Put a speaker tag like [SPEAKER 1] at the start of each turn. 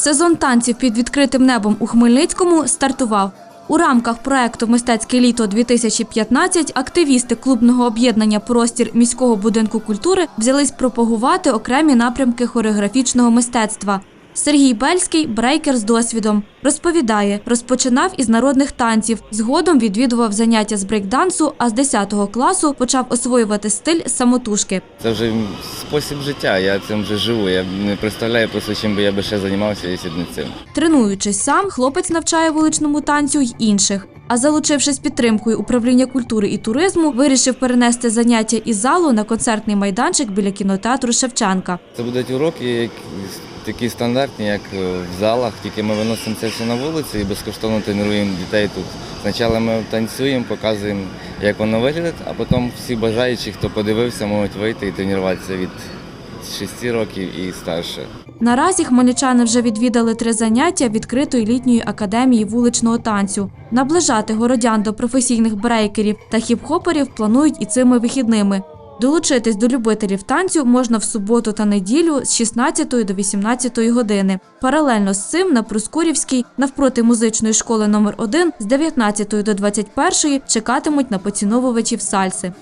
[SPEAKER 1] Сезон танців під відкритим небом у Хмельницькому стартував. У рамках проекту Мистецьке літо 2015 активісти клубного об'єднання Простір міського будинку культури взялись пропагувати окремі напрямки хореографічного мистецтва. Сергій Бельський брейкер з досвідом. Розповідає, розпочинав із народних танців. Згодом відвідував заняття з брейкдансу, а з 10 класу почав освоювати стиль самотужки.
[SPEAKER 2] Це вже спосіб життя, я цим вже живу. Я не представляю просто, чим би я би ще займався, якщо б не цим.
[SPEAKER 1] Тренуючись сам, хлопець навчає вуличному танцю й інших. А залучившись підтримкою управління культури і туризму, вирішив перенести заняття із залу на концертний майданчик біля кінотеатру Шевченка.
[SPEAKER 2] Це будуть уроки такі стандартні, як е, в залах, тільки ми виносимо це все на вулицю і безкоштовно тренуємо дітей тут. Спочатку ми танцюємо, показуємо, як воно виглядає, а потім всі бажаючі, хто подивився, можуть вийти і тренуватися від 6 років і старше.
[SPEAKER 1] Наразі хмельничани вже відвідали три заняття відкритої літньої академії вуличного танцю. Наближати городян до професійних брейкерів та хіп-хоперів планують і цими вихідними. Долучитись до любителів танцю можна в суботу та неділю з 16 до 18 години. Паралельно з цим на Проскурівській, навпроти музичної школи номер 1 з 19 до 21 чекатимуть на поціновувачів сальси.